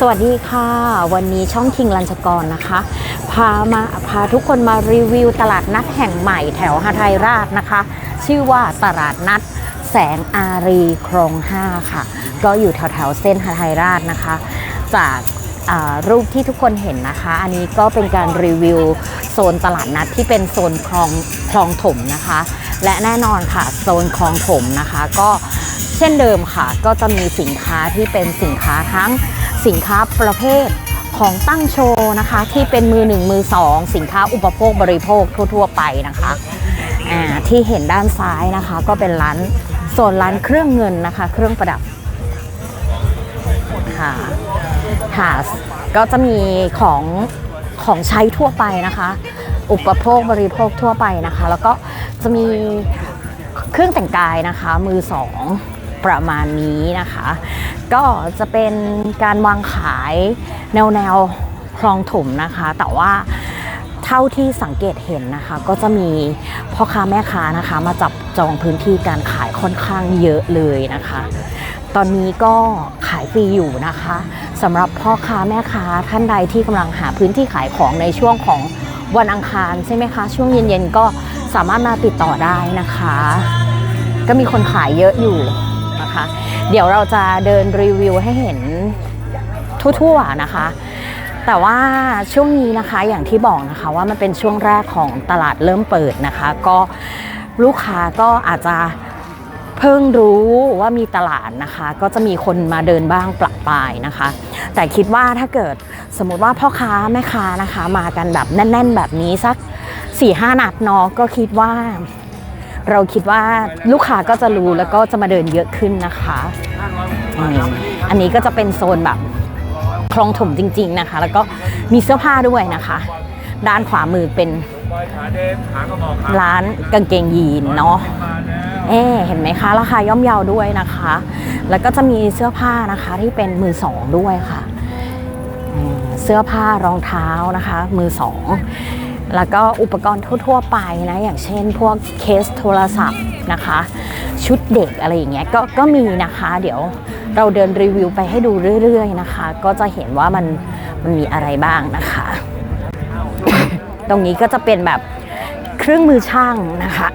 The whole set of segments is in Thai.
สวัสดีค่ะ วันนี้ช่องคิงลัญชกรนะคะ พามาพาทุกคนมารีวิวตลาดนัดแห่งใหม่แถวหาไทยราชนะคะ ชื่อว่าตลาดนัดแสงอารีคลอง5ค่ะ ก็อยู่แถวแถวเส้นหาไทยราชนะคะ จากรูปที่ทุกคนเห็นนะคะ อันนี้ก็เป็นการรีวิวโซนตลาดนัดที่เป็นโซนคลองคลองถมนะคะ และแน่นอนค่ะโซนคลองถมนะคะ ก็เช่นเดิมค่ะ ก็จะมีสินค้าที่เป็นสินค้าทั้ง สินค้าประเภทของตั้งโชว์นะคะ ที่เป็นมือหนึ่งมือสองสินค้าอุปโภคบริโภคทั่ว ๆ ไปนะคะที่เห็นด้านซ้ายนะคะก็เป็นร้านโซนร้านเครื่องเงินนะคะ เครื่องประดับค่ะค่ะก็จะมีของของใช้ทั่วไปนะคะ อุปโภคบริโภคทั่วไปนะคะ แล้วก็จะมีเครื่องแต่งกายนะคะ มือสอง ประมาณนี้นะคะ ก็จะเป็นการวางขายแนวแนวคลองถมนะคะ แต่ว่าเท่าที่สังเกตเห็นนะคะ ก็จะมีพ่อค้าแม่ค้านะคะ มาจับจองพื้นที่การขายค่อนข้างเยอะเลยนะคะ ตอนนี้ก็ขายฟรีอยู่นะคะสำหรับพ่อค้าแม่ค้าท่านใดที่กำลังหาพื้นที่ขายของในช่วงของวันอังคารใช่ไหมคะ ช่วงเย็นๆก็สามารถมาติดต่อได้นะคะ ก็มีคนขายเยอะอยู่ นะคะ เดี๋ยวเราจะเดินรีวิวให้เห็นทั่วๆนะคะ แต่ว่าช่วงนี้นะคะอย่างที่บอกนะคะว่ามันเป็นช่วงแรกของตลาดเริ่มเปิดนะคะ ก็ลูกค้าก็อาจจะเพิ่งรู้ว่ามีตลาดนะคะ ก็จะมีคนมาเดินบ้างปลักปลายนะคะ แต่คิดว่าถ้าเกิดสมมติว่าพ่อค้าแม่ค้านะคะ มากันแบบแน่น ๆ แบบนี้สัก4ี่ห้านัดเนาะก็คิดว่า เราคิดว่าลูกค้าก็จะรู้แล้วก็จะมาเดินเยอะขึ้นนะคะอืมอันนี้ก็จะเป็นโซนแบบคลองถมจริง ๆนะคะ แล้วก็มีเสื้อผ้าด้วยนะคะ ด้านขวามือเป็นร้านกางเกงยีนเนาะเอ๊ะเห็นไหมคะ ราคาย่อมเยาด้วยนะคะ แล้วก็จะมีเสื้อผ้านะคะที่เป็นมือสองด้วยค่ะอืมเสื้อผ้ารองเท้านะคะ มือสอง แล้วก็อุปกรณ์ทั่ว ๆ ไปนะอย่างเช่นพวกเคสโทรศัพท์นะคะ ชุดเด็กอะไรอย่างเงี้ยก็ก็มีนะคะ เดี๋ยวเราเดินรีวิวไปให้ดูเรื่อย ๆ นะคะ ก็จะเห็นว่ามันมันมีอะไรบ้างนะคะ ตรงนี้ก็จะเป็นแบบเครื่องมือช่างนะคะ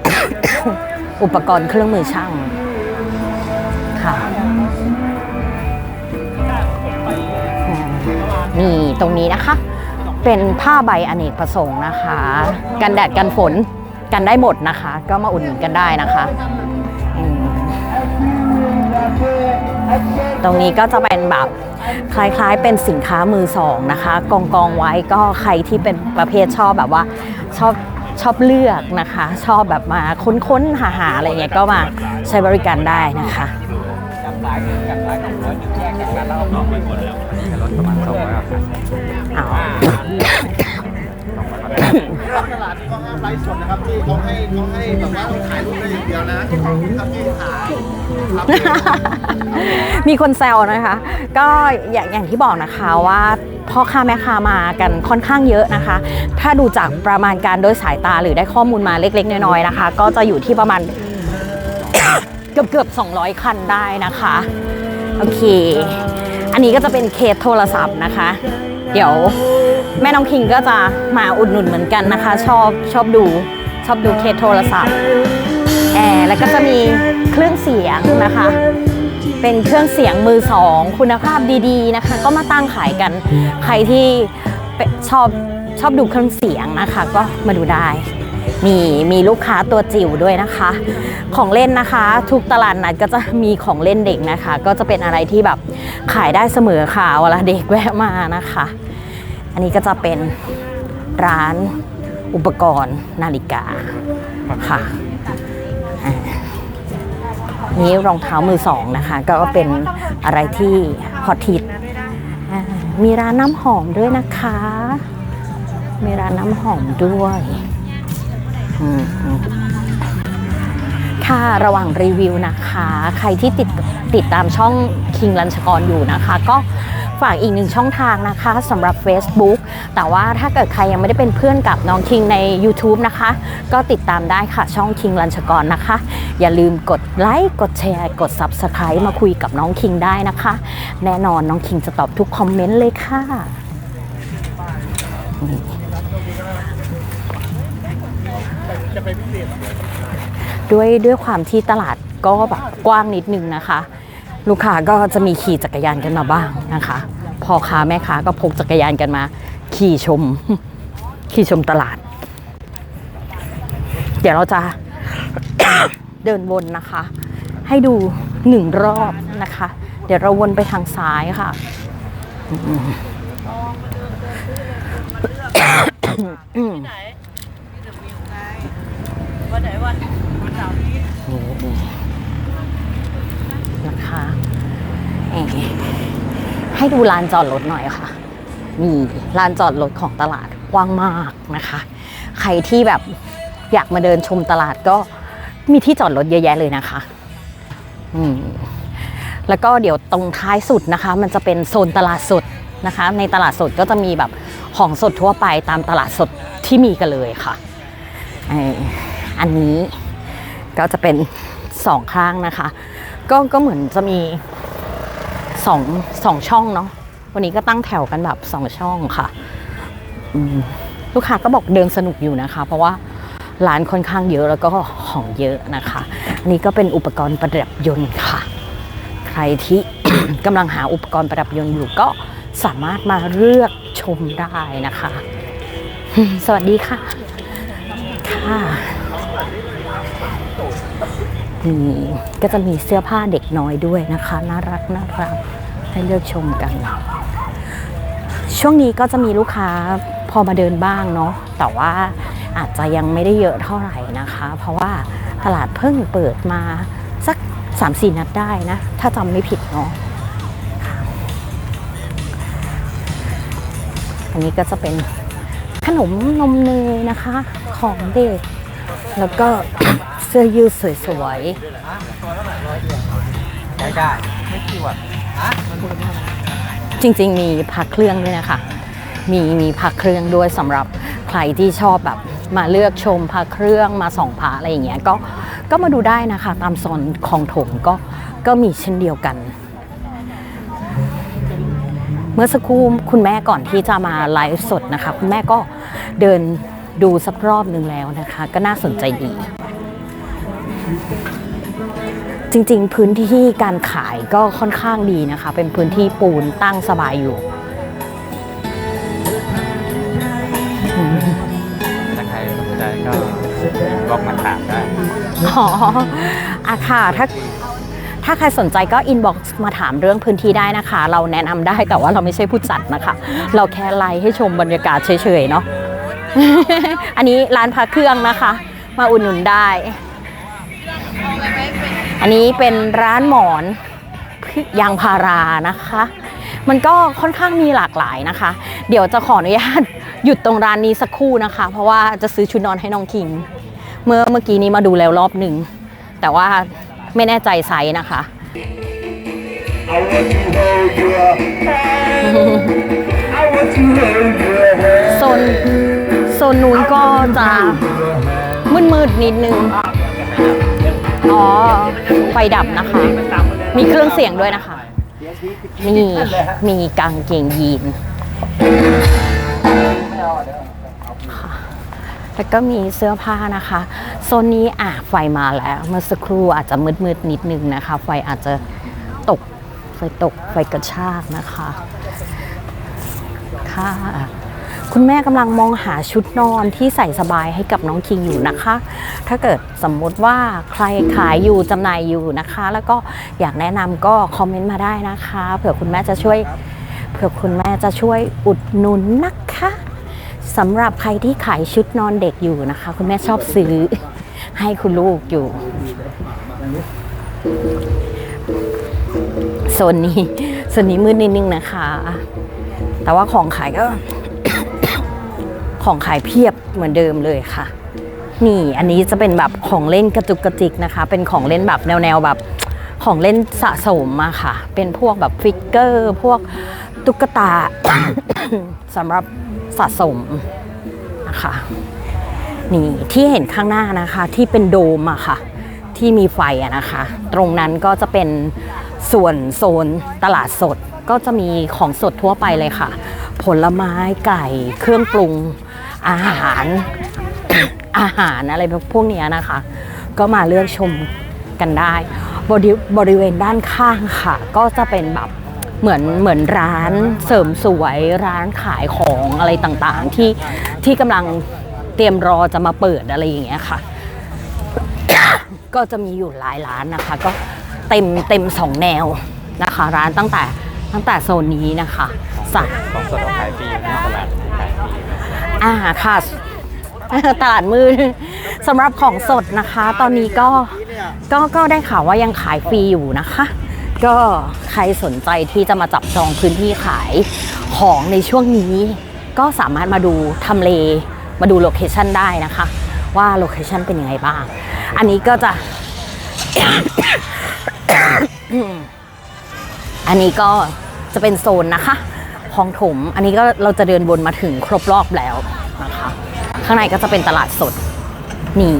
อุปกรณ์เครื่องมือช่างค่ะนี่ตรงนี้นะคะ เป็นผ้าใบอเนกประสงค์นะคะ กันแดดกันฝนกันได้หมดนะคะ ก็มาอุ่นหนุนกันได้นะคะ ตรงนี้ก็จะเป็นแบบคล้ายๆเป็นสินค้ามือสองนะคะ กองกองๆไว้ก็ใครที่เป็นประเภทชอบแบบว่าชอบชอบเลือกนะคะ ชอบแบบมาค้นๆหาๆอะไรเงี้ยก็มาใช้บริการได้นะคะเอา ตลาดที่เขาห้ามไลฟ์สดนะครับที่เขาให้เขาให้แบบว่าต้องถ่ายรูปได้อย่างเดียวนะถ้าพี่ถ่ายครับมีคนแซวนะคะ ก็อย่างอย่างที่บอกนะคะว่าพ่อค้าแม่ค้ามากันค่อนข้างเยอะนะคะ ถ้าดูจากประมาณการโดยสายตาหรือได้ข้อมูลมาเล็ก ๆ น้อยๆนะคะ ก็จะอยู่ที่ประมาณเกือบเกือบ200 คันได้นะคะ โอเค อันนี้ก็จะเป็นเคสโทรศัพท์นะคะ เดี๋ยว แม่น้องคิงก็จะมาอุดหนุนเหมือนกันนะคะ ชอบชอบดูชอบดูเคสโทรศัพท์แอร์แล้วก็จะมีเครื่องเสียงนะคะ เป็นเครื่องเสียงมือสอง คุณภาพดีๆนะคะ ก็มาตั้งขายกันใครที่ชอบชอบดูเครื่องเสียงนะคะ ก็มาดูได้มีมีลูกค้าตัวจิ๋วด้วยนะคะ ของเล่นนะคะ ทุกตลาดนัดก็จะมีของเล่นเด็กนะคะ ก็จะเป็นอะไรที่แบบขายได้เสมอค่ะเวลาเด็กแวะมานะคะ อันนี้ก็จะเป็นร้านอุปกรณ์นาฬิกาค่ะนี่รองเท้ามือสองนะคะ ก็เป็นอะไรที่ฮอตฮิตมีร้านน้ำหอมด้วยนะคะ มีร้านน้ำหอมด้วยค่ะระหว่างรีวิวนะคะ ใครที่ติดติดตามช่องคิงรัญชกรอยู่นะคะ ก็ ฝากอีกหนึ่งช่องทางนะคะสำหรับ Facebook แต่ว่าถ้าเกิดใครยังไม่ได้เป็นเพื่อนกับน้องคิงใน YouTube นะคะ ก็ติดตามได้ค่ะช่องคิงรัญชกรนะคะ อย่าลืมกดไลค์กดแชร์กด Subscribe มาคุยกับน้องคิงได้นะคะ แน่นอนน้องคิงจะตอบทุกคอมเมนต์เลยค่ะด้วยด้วยความที่ตลาดก็แบบกว้างนิดนึงนะคะ ลูกค้าก็จะมีขี่จักรยานกันมาบ้างนะคะพ่อค้าแม่ค้าก็พกจักรยานกันมา ขี่ชม ขี่ชมตลาด เดี๋ยวเราจะเดินวนนะคะ ให้ดูหนึ่งรอบนะคะ เดี๋ยวเราวนไปทางซ้ายค่ะนะคะเอ่อให้ดูลานจอดรถหน่อยค่ะนี่ลานจอดรถของตลาดกว้างมากนะคะ ใครที่แบบอยากมาเดินชมตลาดก็มีที่จอดรถเยอะแยะเลยนะคะอืมแล้วก็เดี๋ยวตรงท้ายสุดนะคะ มันจะเป็นโซนตลาดสดนะคะ ในตลาดสดก็จะมีแบบของสดทั่วไปตามตลาดสดที่มีกันเลยค่ะเอ่ออันนี้ก็จะเป็นสองข้างนะคะ ก็ก็เหมือนจะมีสองสองช่องเนาะวันนี้ก็ตั้งแถวกันแบบสองช่องค่ะลูกค้าก็บอกเดินสนุกอยู่นะคะ เพราะว่าร้านค่อนข้างเยอะแล้วก็ของเยอะนะคะอันนี้ก็เป็นอุปกรณ์ประดับยนต์ค่ะ ใครที่กำลังหาอุปกรณ์ประดับยนต์อยู่ก็สามารถมาเลือกชมได้นะคะ สวัสดีค่ะค่ะ นี่ก็จะมีเสื้อผ้าเด็กน้อยด้วยนะคะ น่ารักน่ารักให้เลือกชมกัน ช่วงนี้ก็จะมีลูกค้าพอมาเดินบ้างเนาะแต่ว่าอาจจะยังไม่ได้เยอะเท่าไหร่นะคะ เพราะว่าตลาดเพิ่งเปิดมาสัก 3-4 นัดได้นะ ถ้าจำไม่ผิดเนาะอันนี้ก็จะเป็นขนมนมเนยนะคะของเด็ก แล้วก็ สื้อยืดสวยๆไม่ได้ไม่กี่วัตจริง ๆ มีพักเครื่องด้วยนะคะ มีมีพักเครื่องด้วยสำหรับใครที่ชอบแบบมาเลือกชมพักเครื่องมาส่องพระอะไรอย่างเงี้ยก็ก็มาดูได้นะคะ ตามโซนคลองถมก็ก็มีเช่นเดียวกัน เมื่อสักครู่คุณแม่ก่อนที่จะมาไลฟ์สดนะคะ คุณแม่ก็เดินดูสักรอบหนึ่งแล้วนะคะ ก็น่าสนใจดี จริงๆ พื้นที่การขายก็ค่อนข้างดีนะคะ เป็นพื้นที่ปูนตั้งสบายอยู่ถ้าใครสนใจก็บล็อกมาถามได้อ๋ออะค่ะถ้าถ้าใครสนใจก็อินบ็อกซ์มาถามเรื่องพื้นที่ได้นะคะ เราแนะนำได้แต่ว่าเราไม่ใช่ผู้จัดนะคะ เราแค่ไลฟ์ให้ชมบรรยากาศเฉยๆเนาะอันนี้ร้านพระเครื่องนะคะ มาอุดหนุนได้ อันนี้เป็นร้านหมอนยางพารานะคะ มันก็ค่อนข้างมีหลากหลายนะคะ เดี๋ยวจะขออนุญาตหยุดตรงร้านนี้สักครู่นะคะ เพราะว่าจะซื้อชุดนอนให้น้องคิง เมื่อเมื่อกี้นี้มาดูแล้วรอบหนึ่ง แต่ว่าไม่แน่ใจไซส์นะคะ I want to hold your hand. I want to hold your hand. โซนโซนนู้นก็จะมืดๆนิดนึง อ๋อ ไฟดับนะคะ มีเครื่องเสียงด้วยนะคะ นี่มีกางเกงยีนแล้วก็มีเสื้อผ้านะคะ โซนนี้อะไฟมาแล้ว เมื่อสักครู่อาจจะมืดๆนิดนึงนะคะ ไฟอาจจะตกไฟตกไฟกระชากนะคะ ค่ะ คุณแม่กำลังมองหาชุดนอนที่ใส่สบายให้กับน้องคิงอยู่นะคะ ถ้าเกิดสมมติว่าใครขายอยู่จำหน่ายอยู่นะคะ แล้วก็อยากแนะนำก็คอมเมนต์มาได้นะคะ เผื่อคุณแม่จะช่วยเผื่อคุณแม่จะช่วยอุดหนุนนะคะสำหรับใครที่ขายชุดนอนเด็กอยู่นะคะ คุณแม่ชอบซื้อให้คุณลูกอยู่โซนนี้โซนนี้มืดนิดนึงนะคะ แต่ว่าของขายก็ ของขายเพียบเหมือนเดิมเลยค่ะ นี่อันนี้จะเป็นแบบของเล่นกระจุกกระจิกนะคะ เป็นของเล่นแบบแนวๆแบบของเล่นสะสมอะค่ะ เป็นพวกแบบฟิกเกอร์ พวกตุ๊กตาสำหรับสะสมนะคะนี่ที่เห็นข้างหน้านะคะที่เป็นโดมอะค่ะ ที่มีไฟอะนะคะ ตรงนั้นก็จะเป็นส่วนโซนตลาดสดก็จะมีของสดทั่วไปเลยค่ะ ผลไม้ไก่เครื่องปรุง อาหาร อาหารอะไรพวกนี้นะคะ ก็มาเลือกชมกันได้บริบริเวณด้านข้างค่ะ ก็จะเป็นแบบเหมือนเหมือนร้านเสริมสวยร้านขายของอะไรต่างๆ ที่ที่กำลังเตรียมรอจะมาเปิดอะไรอย่างเงี้ยค่ะ ก็จะมีอยู่หลายร้านนะคะ ก็เต็มเต็มสองแนวนะคะ ร้านตั้งแต่ตั้งแต่โซนนี้นะคะสักของสดขายฟรีอยู่ที่ตลาด อ่าค่ะ ตลาดมืดสำหรับของสดนะคะ ตอนนี้ก็ก็ก็ได้ข่าวว่ายังขายฟรีอยู่นะคะ ก็ใครสนใจที่จะมาจับจองพื้นที่ขายของในช่วงนี้ ก็สามารถมาดูทำเล มาดูโลเคชันได้นะคะ ว่าโลเคชันเป็นยังไงบ้าง อันนี้ก็จะ อันนี้ก็จะเป็นโซนนะคะ ของถม อันนี้ก็เราจะเดินวนมาถึงครบรอบแล้วนะคะ ข้างในก็จะเป็นตลาดสดนี่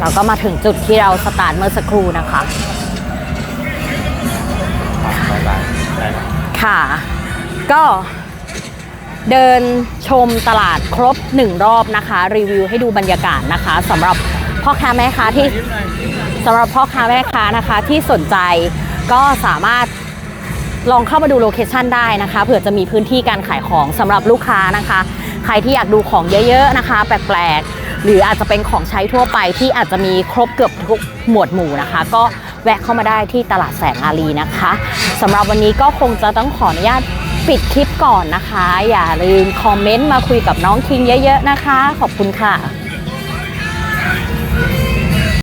เราก็มาถึงจุดที่เราสตาร์ทเมื่อสักครู่นะคะร้อยบาทได้ครับค่ะ ก็เดินชมตลาดครบหนึ่งรอบนะคะ รีวิวให้ดูบรรยากาศนะคะสำหรับพ่อค้าแม่ค้าที่สำหรับพ่อค้าแม่ค้านะคะที่สนใจก็สามารถ ลองเข้ามาดูโลเคชันได้นะคะเผื่อจะมีพื้นที่การขายของสำหรับลูกค้านะคะ ใครที่อยากดูของเยอะๆนะคะ แปลกๆ หรืออาจจะเป็นของใช้ทั่วไปที่อาจจะมีครบเกือบทุกหมวดหมู่นะคะ ก็แวะเข้ามาได้ที่ตลาดแสงอารีนะคะสำหรับวันนี้ก็คงจะต้องขออนุญาตปิดคลิปก่อนนะคะ อย่าลืมคอมเมนต์มาคุยกับน้องคิงเยอะ ๆ นะคะ ขอบคุณค่ะ